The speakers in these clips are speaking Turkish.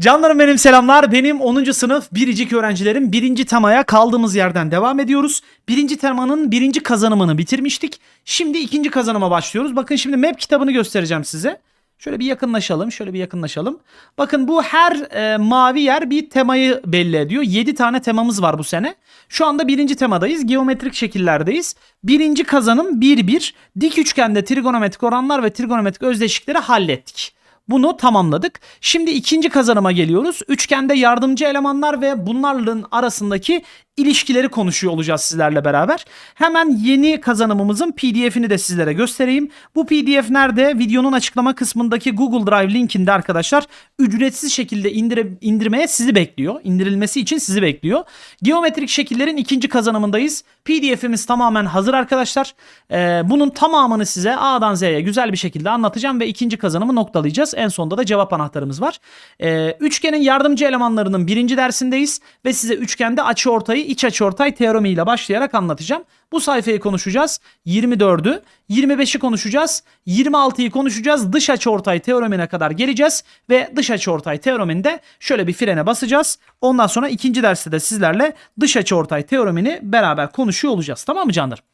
Canlarım benim selamlar. Benim 10. sınıf biricik öğrencilerim birinci temaya kaldığımız yerden devam ediyoruz. Birinci temanın birinci kazanımını bitirmiştik. Şimdi ikinci kazanıma başlıyoruz. Bakın şimdi map kitabını göstereceğim size. Şöyle bir yakınlaşalım. Şöyle bir yakınlaşalım. Bakın bu her e, mavi yer bir temayı belli ediyor. 7 tane temamız var bu sene. Şu anda birinci temadayız. Geometrik şekillerdeyiz. Birinci kazanım 1-1. Dik üçgende trigonometrik oranlar ve trigonometrik özdeşlikleri hallettik. Bunu tamamladık. Şimdi ikinci kazanıma geliyoruz. Üçgende yardımcı elemanlar ve bunların arasındaki ilişkileri konuşuyor olacağız sizlerle beraber. Hemen yeni kazanımımızın PDF'ini de sizlere göstereyim. Bu PDF nerede? Videonun açıklama kısmındaki Google Drive linkinde arkadaşlar ücretsiz şekilde indire, indirmeye sizi bekliyor. İndirilmesi için sizi bekliyor. Geometrik şekillerin ikinci kazanımındayız. PDF'imiz tamamen hazır arkadaşlar. Ee, bunun tamamını size A'dan Z'ye güzel bir şekilde anlatacağım ve ikinci kazanımı noktalayacağız. En sonunda da cevap anahtarımız var. Ee, üçgenin yardımcı elemanlarının birinci dersindeyiz ve size üçgende açı ortayı iç açı ortay teoremi ile başlayarak anlatacağım. Bu sayfayı konuşacağız. 24'ü, 25'i konuşacağız. 26'yı konuşacağız. Dış açı ortay teoremine kadar geleceğiz ve dış açı ortay teoreminde şöyle bir frene basacağız. Ondan sonra ikinci derste de sizlerle dış açı ortay teoremini beraber konuşuyor olacağız. Tamam mı canlarım?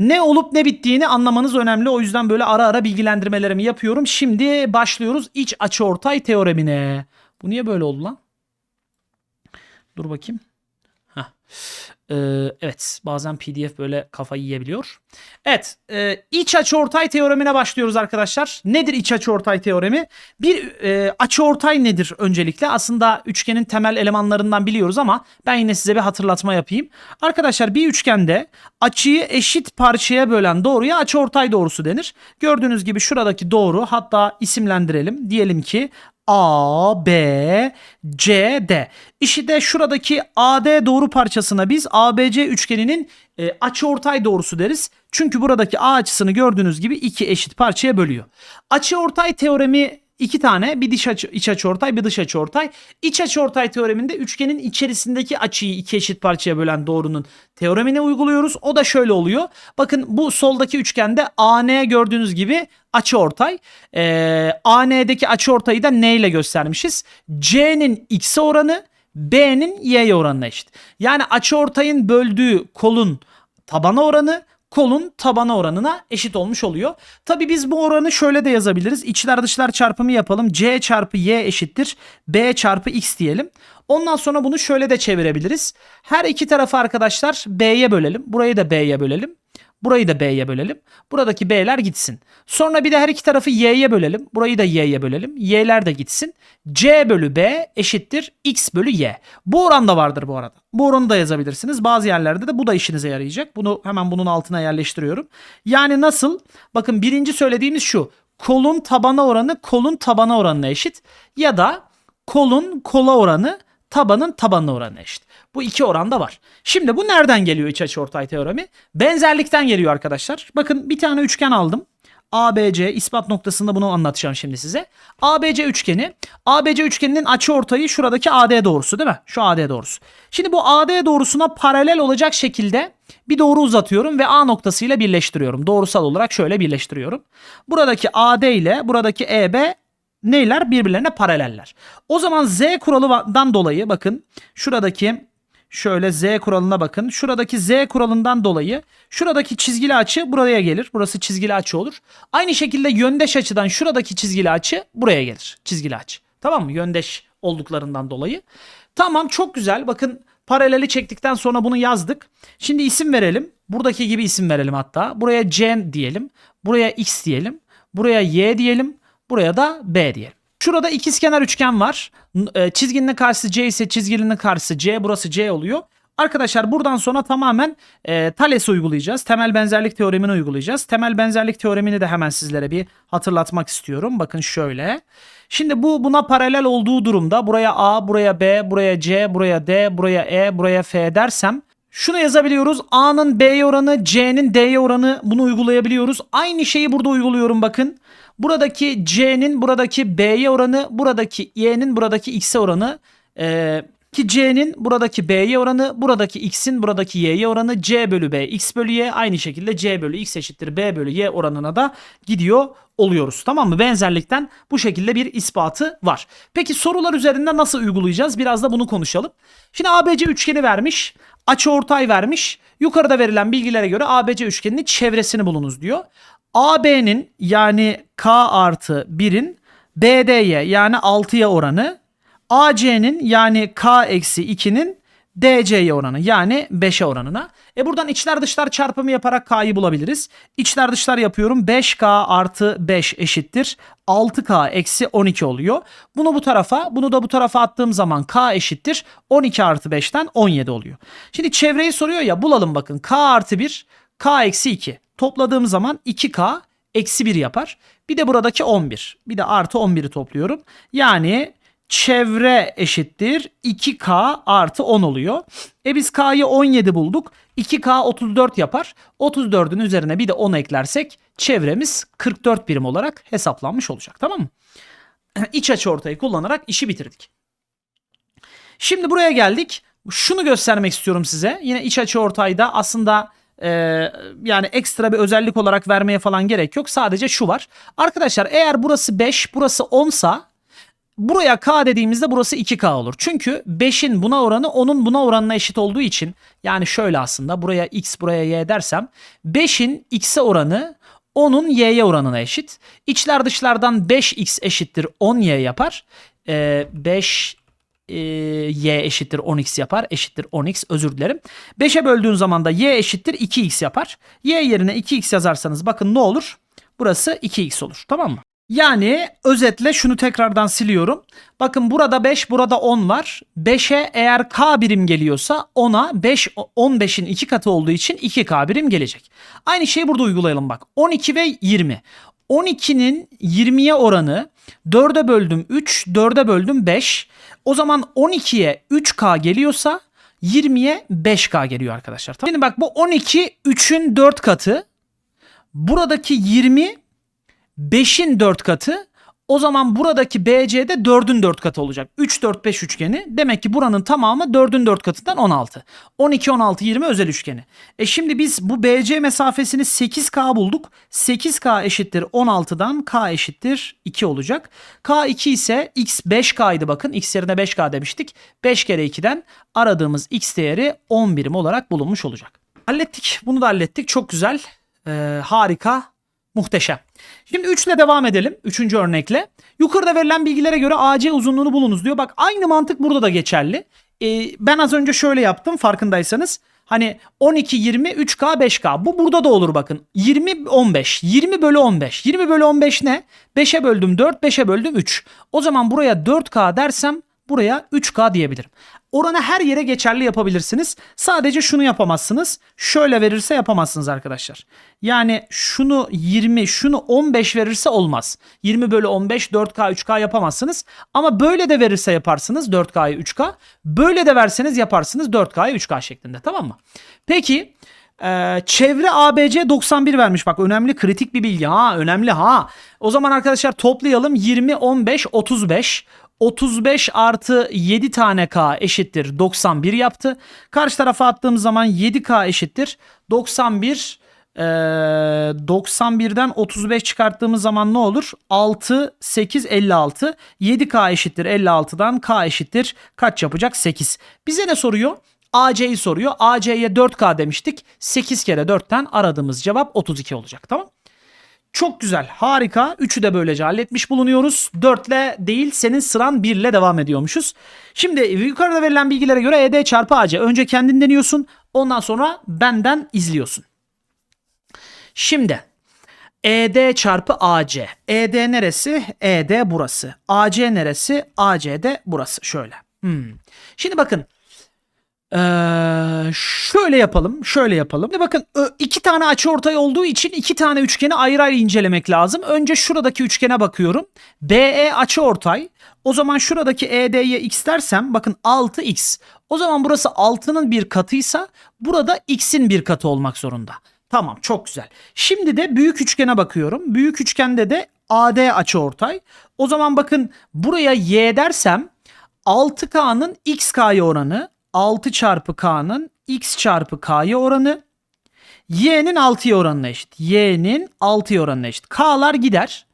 Ne olup ne bittiğini anlamanız önemli. O yüzden böyle ara ara bilgilendirmelerimi yapıyorum. Şimdi başlıyoruz iç açıortay teoremine. Bu niye böyle oldu lan? Dur bakayım. Ee, evet bazen pdf böyle kafayı yiyebiliyor. Evet e, iç açıortay teoremine başlıyoruz arkadaşlar. Nedir iç açıortay teoremi? Bir e, açıortay nedir öncelikle? Aslında üçgenin temel elemanlarından biliyoruz ama ben yine size bir hatırlatma yapayım. Arkadaşlar bir üçgende açıyı eşit parçaya bölen doğruya açıortay doğrusu denir. Gördüğünüz gibi şuradaki doğru hatta isimlendirelim. Diyelim ki A, B, C, D. İşte şuradaki AD doğru parçasına biz ABC üçgeninin e, açıortay doğrusu deriz. Çünkü buradaki A açısını gördüğünüz gibi iki eşit parçaya bölüyor. Açıortay teoremi iki tane bir dış açı, iç açıortay bir dış açıortay. İç açıortay teoreminde üçgenin içerisindeki açıyı iki eşit parçaya bölen doğrunun teoremini uyguluyoruz. O da şöyle oluyor. Bakın bu soldaki üçgende AN gördüğünüz gibi açıortay. Ee, AN'deki açıortayı da ne ile göstermişiz? C'nin x'e oranı B'nin y'ye oranına eşit. Yani açıortayın böldüğü kolun tabana oranı kolun tabana oranına eşit olmuş oluyor. Tabi biz bu oranı şöyle de yazabiliriz. İçler dışlar çarpımı yapalım. C çarpı Y eşittir. B çarpı X diyelim. Ondan sonra bunu şöyle de çevirebiliriz. Her iki tarafı arkadaşlar B'ye bölelim. Burayı da B'ye bölelim. Burayı da B'ye bölelim. Buradaki B'ler gitsin. Sonra bir de her iki tarafı Y'ye bölelim. Burayı da Y'ye bölelim. Y'ler de gitsin. C bölü B eşittir X bölü Y. Bu oran da vardır bu arada. Bu oranı da yazabilirsiniz. Bazı yerlerde de bu da işinize yarayacak. Bunu hemen bunun altına yerleştiriyorum. Yani nasıl? Bakın birinci söylediğimiz şu. Kolun tabana oranı kolun tabana oranına eşit. Ya da kolun kola oranı tabanın tabanına oranı eşit. Bu iki oran da var. Şimdi bu nereden geliyor iç açıortay teoremi? Benzerlikten geliyor arkadaşlar. Bakın bir tane üçgen aldım. ABC ispat noktasında bunu anlatacağım şimdi size. ABC üçgeni. ABC üçgeninin açıortayı şuradaki AD doğrusu değil mi? Şu AD doğrusu. Şimdi bu AD doğrusuna paralel olacak şekilde bir doğru uzatıyorum ve A noktasıyla birleştiriyorum. Doğrusal olarak şöyle birleştiriyorum. Buradaki AD ile buradaki EB neyler? Birbirlerine paraleller. O zaman Z kuralından dolayı bakın şuradaki Şöyle Z kuralına bakın. Şuradaki Z kuralından dolayı şuradaki çizgili açı buraya gelir. Burası çizgili açı olur. Aynı şekilde yöndeş açıdan şuradaki çizgili açı buraya gelir. Çizgili açı. Tamam mı? Yöndeş olduklarından dolayı. Tamam çok güzel. Bakın paraleli çektikten sonra bunu yazdık. Şimdi isim verelim. Buradaki gibi isim verelim hatta. Buraya C diyelim. Buraya X diyelim. Buraya Y diyelim. Buraya da B diyelim. Şurada ikizkenar üçgen var. E, Çizginin karşısı C ise çizginin karşısı C. Burası C oluyor. Arkadaşlar buradan sonra tamamen e, Thales uygulayacağız. Temel benzerlik teoremini uygulayacağız. Temel benzerlik teoremini de hemen sizlere bir hatırlatmak istiyorum. Bakın şöyle. Şimdi bu buna paralel olduğu durumda buraya A, buraya B, buraya C, buraya D, buraya E, buraya F dersem şunu yazabiliyoruz. A'nın B'ye oranı, C'nin D'ye oranı bunu uygulayabiliyoruz. Aynı şeyi burada uyguluyorum bakın. Buradaki C'nin buradaki B'ye oranı, buradaki Y'nin buradaki X'e oranı. Ee, Ki C'nin buradaki B'ye oranı, buradaki X'in buradaki Y'ye oranı C bölü B, X bölü Y aynı şekilde C bölü X eşittir B bölü Y oranına da gidiyor oluyoruz. Tamam mı? Benzerlikten bu şekilde bir ispatı var. Peki sorular üzerinde nasıl uygulayacağız? Biraz da bunu konuşalım. Şimdi ABC üçgeni vermiş. Açı ortay vermiş. Yukarıda verilen bilgilere göre ABC üçgeninin çevresini bulunuz diyor. AB'nin yani K artı 1'in BD'ye yani 6'ya oranı AC'nin yani K eksi 2'nin DC'ye oranı yani 5'e oranına. E buradan içler dışlar çarpımı yaparak K'yı bulabiliriz. İçler dışlar yapıyorum. 5K artı 5 eşittir. 6K eksi 12 oluyor. Bunu bu tarafa bunu da bu tarafa attığım zaman K eşittir. 12 artı 5'ten 17 oluyor. Şimdi çevreyi soruyor ya bulalım bakın. K artı 1 K eksi 2. Topladığım zaman 2K eksi 1 yapar. Bir de buradaki 11. Bir de artı 11'i topluyorum. Yani çevre eşittir 2K artı 10 oluyor. E biz K'yı 17 bulduk. 2K 34 yapar. 34'ün üzerine bir de 10 eklersek çevremiz 44 birim olarak hesaplanmış olacak. Tamam mı? İç açı ortayı kullanarak işi bitirdik. Şimdi buraya geldik. Şunu göstermek istiyorum size. Yine iç açı ortayda aslında e, yani ekstra bir özellik olarak vermeye falan gerek yok. Sadece şu var. Arkadaşlar eğer burası 5 burası 10 sa Buraya k dediğimizde burası 2k olur. Çünkü 5'in buna oranı 10'un buna oranına eşit olduğu için yani şöyle aslında buraya x buraya y dersem 5'in x'e oranı 10'un y'ye oranına eşit. İçler dışlardan 5x eşittir 10y yapar. Ee, 5 e, y eşittir 10x yapar. Eşittir 10x özür dilerim. 5'e böldüğün zaman da y eşittir 2x yapar. Y yerine 2x yazarsanız bakın ne olur? Burası 2x olur. Tamam mı? Yani özetle şunu tekrardan siliyorum. Bakın burada 5 burada 10 var. 5'e eğer k birim geliyorsa 10'a 5 15'in 2 katı olduğu için 2k birim gelecek. Aynı şeyi burada uygulayalım bak. 12 ve 20. 12'nin 20'ye oranı 4'e böldüm 3, 4'e böldüm 5. O zaman 12'ye 3k geliyorsa 20'ye 5k geliyor arkadaşlar. Tamam. Şimdi bak bu 12 3'ün 4 katı. Buradaki 20 5'in 4 katı o zaman buradaki BC'de 4'ün 4 katı olacak. 3 4 5 üçgeni. Demek ki buranın tamamı 4'ün 4 katından 16. 12 16 20 özel üçgeni. E şimdi biz bu BC mesafesini 8K bulduk. 8K eşittir 16'dan K eşittir 2 olacak. K 2 ise X 5K'ydı bakın. X yerine 5K demiştik. 5 kere 2'den aradığımız X değeri 10 birim olarak bulunmuş olacak. Hallettik. Bunu da hallettik. Çok güzel. Ee, harika. Muhteşem. Şimdi 3 ile devam edelim. Üçüncü örnekle. Yukarıda verilen bilgilere göre AC uzunluğunu bulunuz diyor. Bak aynı mantık burada da geçerli. Ee, ben az önce şöyle yaptım farkındaysanız. Hani 12, 20, 3K, 5K. Bu burada da olur bakın. 20, 15. 20 bölü 15. 20 bölü 15 ne? 5'e böldüm 4, 5'e böldüm 3. O zaman buraya 4K dersem buraya 3K diyebilirim. Oranı her yere geçerli yapabilirsiniz. Sadece şunu yapamazsınız. Şöyle verirse yapamazsınız arkadaşlar. Yani şunu 20, şunu 15 verirse olmaz. 20 bölü 15 4K 3K yapamazsınız. Ama böyle de verirse yaparsınız 4K'yı 3K. Böyle de verseniz yaparsınız 4K'yı 3K şeklinde tamam mı? Peki ee, çevre ABC 91 vermiş bak önemli kritik bir bilgi ha önemli ha. O zaman arkadaşlar toplayalım 20 15 35 35 artı 7 tane K eşittir 91 yaptı. Karşı tarafa attığım zaman 7K eşittir 91 ee, 91'den 35 çıkarttığımız zaman ne olur? 6, 8, 56. 7K eşittir 56'dan K eşittir kaç yapacak? 8. Bize ne soruyor? AC'yi soruyor. AC'ye 4K demiştik. 8 kere 4'ten aradığımız cevap 32 olacak. Tamam çok güzel, harika. Üçü de böylece halletmiş bulunuyoruz. 4 ile değil, senin sıran 1 ile devam ediyormuşuz. Şimdi yukarıda verilen bilgilere göre ED çarpı AC. Önce kendin deniyorsun, ondan sonra benden izliyorsun. Şimdi ED çarpı AC. ED neresi? ED burası. AC neresi? AC de burası. Şöyle. Hmm. Şimdi bakın ee, şöyle yapalım, şöyle yapalım. Bakın iki tane açı ortay olduğu için iki tane üçgeni ayrı ayrı incelemek lazım. Önce şuradaki üçgene bakıyorum. BE açı ortay. O zaman şuradaki ED'ye x dersem bakın 6x. O zaman burası 6'nın bir katıysa burada x'in bir katı olmak zorunda. Tamam çok güzel. Şimdi de büyük üçgene bakıyorum. Büyük üçgende de AD açı ortay. O zaman bakın buraya y dersem 6K'nın XK'ya oranı 6 çarpı K'nın X çarpı K'ya oranı Y'nin 6'ya oranına eşit. Y'nin 6'ya oranına eşit. K'lar gider.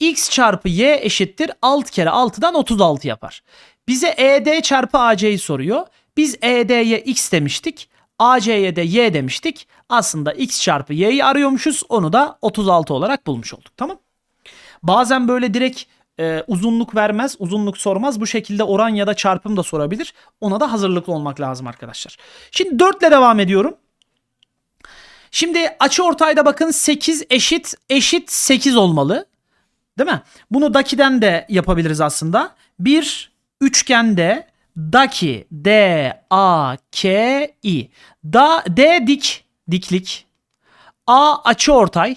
X çarpı Y eşittir 6 kere 6'dan 36 yapar. Bize ED çarpı AC'yi soruyor. Biz ED'ye X demiştik. AC'ye de Y demiştik. Aslında X çarpı Y'yi arıyormuşuz. Onu da 36 olarak bulmuş olduk. Tamam. Bazen böyle direkt e, uzunluk vermez, uzunluk sormaz. Bu şekilde oran ya da çarpım da sorabilir. Ona da hazırlıklı olmak lazım arkadaşlar. Şimdi 4 ile devam ediyorum. Şimdi açı ortayda bakın 8 eşit eşit 8 olmalı. Değil mi? Bunu Daki'den de yapabiliriz aslında. Bir üçgende Daki D A K I. Da D dik diklik. A açı ortay.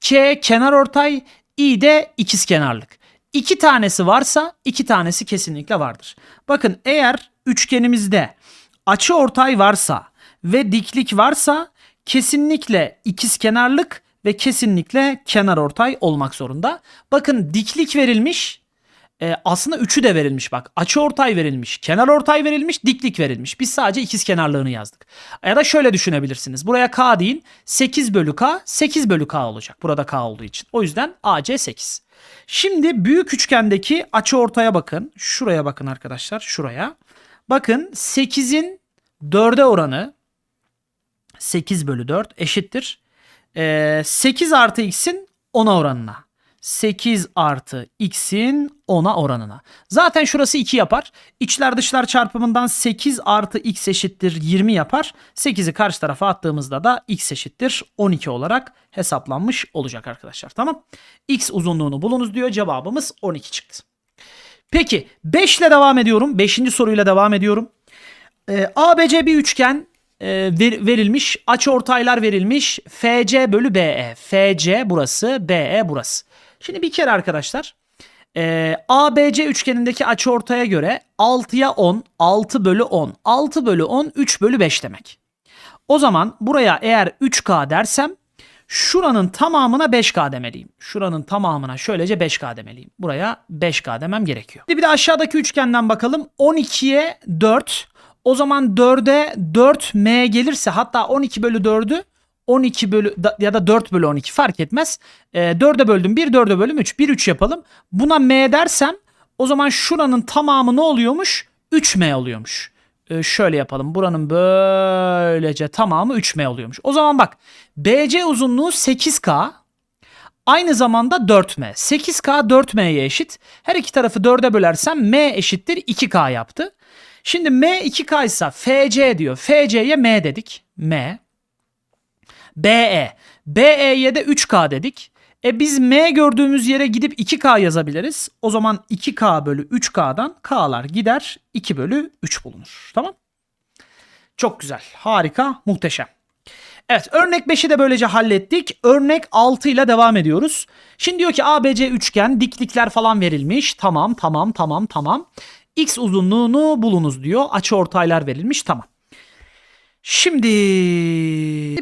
K kenar ortay. I de ikizkenarlık. İki tanesi varsa iki tanesi kesinlikle vardır. Bakın eğer üçgenimizde açı ortay varsa ve diklik varsa kesinlikle ikizkenarlık ve kesinlikle kenar ortay olmak zorunda. Bakın diklik verilmiş. e, aslında üçü de verilmiş bak. Açı ortay verilmiş, kenar ortay verilmiş, diklik verilmiş. Biz sadece ikizkenarlığını yazdık. Ya da şöyle düşünebilirsiniz. Buraya K değil 8 bölü K 8 bölü K olacak. Burada K olduğu için. O yüzden AC 8. Şimdi büyük üçgendeki açı ortaya bakın. Şuraya bakın arkadaşlar. Şuraya. Bakın 8'in 4'e oranı 8 bölü 4 eşittir. Ee, 8 artı x'in 10'a oranına. 8 artı x'in 10'a oranına. Zaten şurası 2 yapar. İçler dışlar çarpımından 8 artı x eşittir 20 yapar. 8'i karşı tarafa attığımızda da x eşittir 12 olarak hesaplanmış olacak arkadaşlar. Tamam. X uzunluğunu bulunuz diyor. Cevabımız 12 çıktı. Peki 5 ile devam ediyorum. 5. soruyla devam ediyorum. Ee, ABC bir üçgen ver- verilmiş. Açı ortaylar verilmiş. FC bölü BE. FC burası, BE burası. Şimdi bir kere arkadaşlar e, ABC üçgenindeki açı ortaya göre 6'ya 10, 6 bölü 10. 6 bölü 10, 3 bölü 5 demek. O zaman buraya eğer 3K dersem şuranın tamamına 5K demeliyim. Şuranın tamamına şöylece 5K demeliyim. Buraya 5K demem gerekiyor. Bir de aşağıdaki üçgenden bakalım. 12'ye 4. O zaman 4'e 4M gelirse hatta 12 bölü 4'ü 12 bölü ya da 4 bölü 12 fark etmez. E, 4'e böldüm 1, 4'e bölüm 3. 1, 3 yapalım. Buna M dersem o zaman şuranın tamamı ne oluyormuş? 3M oluyormuş. E, şöyle yapalım. Buranın böylece tamamı 3M oluyormuş. O zaman bak BC uzunluğu 8K. Aynı zamanda 4M. 8K 4M'ye eşit. Her iki tarafı 4'e bölersem M eşittir 2K yaptı. Şimdi M 2K ise FC diyor. FC'ye M dedik. M. BE. BE'ye de 3K dedik. E biz M gördüğümüz yere gidip 2K yazabiliriz. O zaman 2K bölü 3K'dan K'lar gider. 2 bölü 3 bulunur. Tamam. Çok güzel. Harika. Muhteşem. Evet örnek 5'i de böylece hallettik. Örnek 6 ile devam ediyoruz. Şimdi diyor ki ABC üçgen diklikler falan verilmiş. Tamam tamam tamam tamam. X uzunluğunu bulunuz diyor. Açı ortaylar verilmiş. Tamam. Şimdi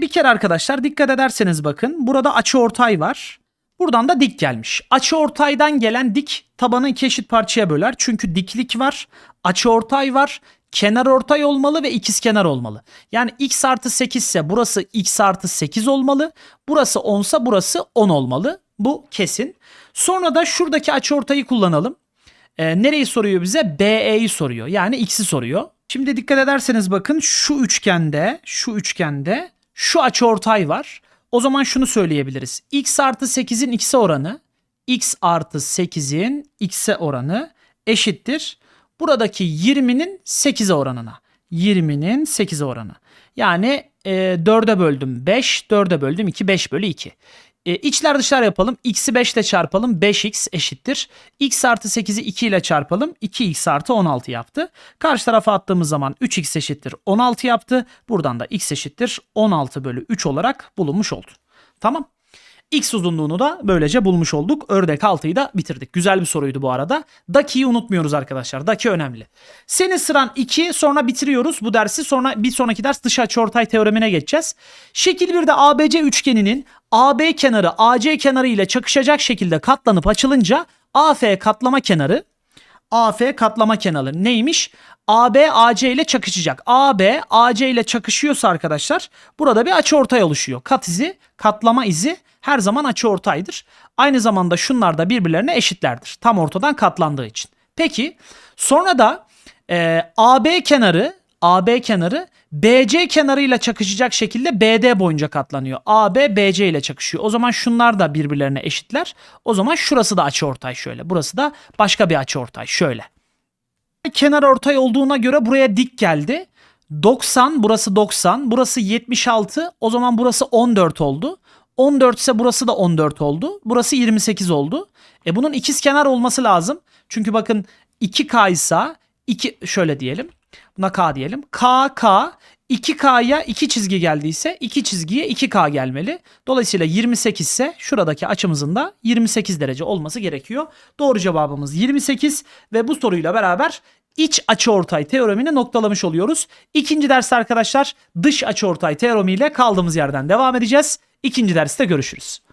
bir kere arkadaşlar dikkat ederseniz bakın burada açı ortay var. Buradan da dik gelmiş. Açı ortaydan gelen dik tabanı iki eşit parçaya böler. Çünkü diklik var, açı ortay var, kenar ortay olmalı ve ikizkenar olmalı. Yani x artı 8 ise burası x artı 8 olmalı. Burası 10 ise burası 10 olmalı. Bu kesin. Sonra da şuradaki açı ortayı kullanalım. Ee, nereyi soruyor bize? BE'yi soruyor. Yani x'i soruyor. Şimdi dikkat ederseniz bakın şu üçgende, şu üçgende şu açıortay var. O zaman şunu söyleyebiliriz. x artı 8'in x'e oranı, x artı 8'in x'e oranı eşittir. Buradaki 20'nin 8'e oranına. 20'nin 8'e oranı. Yani e, 4'e böldüm 5, 4'e böldüm 2, 5 bölü 2. E, içler dışlar yapalım. X'i 5 ile çarpalım. 5x eşittir. X artı 8'i 2 ile çarpalım. 2x artı 16 yaptı. Karşı tarafa attığımız zaman 3x eşittir 16 yaptı. Buradan da x eşittir 16 bölü 3 olarak bulunmuş oldu. Tamam. X uzunluğunu da böylece bulmuş olduk. Ördek 6'yı da bitirdik. Güzel bir soruydu bu arada. Daki'yi unutmuyoruz arkadaşlar. Daki önemli. Senin sıran 2 sonra bitiriyoruz bu dersi. Sonra bir sonraki ders dış açıortay teoremine geçeceğiz. Şekil 1'de ABC üçgeninin AB kenarı AC kenarı ile çakışacak şekilde katlanıp açılınca AF katlama kenarı AF katlama kenarı neymiş? AB AC ile çakışacak. AB AC ile çakışıyorsa arkadaşlar burada bir açıortay oluşuyor. Kat izi, katlama izi her zaman açıortaydır. Aynı zamanda şunlar da birbirlerine eşitlerdir. Tam ortadan katlandığı için. Peki sonra da e, AB kenarı AB kenarı BC kenarıyla çakışacak şekilde BD boyunca katlanıyor. AB BC ile çakışıyor. O zaman şunlar da birbirlerine eşitler. O zaman şurası da açıortay şöyle. Burası da başka bir açıortay şöyle. Kenar ortay olduğuna göre buraya dik geldi. 90 burası 90 burası 76 o zaman burası 14 oldu. 14 ise burası da 14 oldu. Burası 28 oldu. E bunun ikiz kenar olması lazım. Çünkü bakın 2K ise 2 şöyle diyelim. Buna K diyelim. K K 2K'ya 2 çizgi geldiyse 2 çizgiye 2K gelmeli. Dolayısıyla 28 ise şuradaki açımızın da 28 derece olması gerekiyor. Doğru cevabımız 28 ve bu soruyla beraber iç açıortay teoremini noktalamış oluyoruz. İkinci ders arkadaşlar dış açıortay teoremiyle kaldığımız yerden devam edeceğiz. İkinci derste görüşürüz.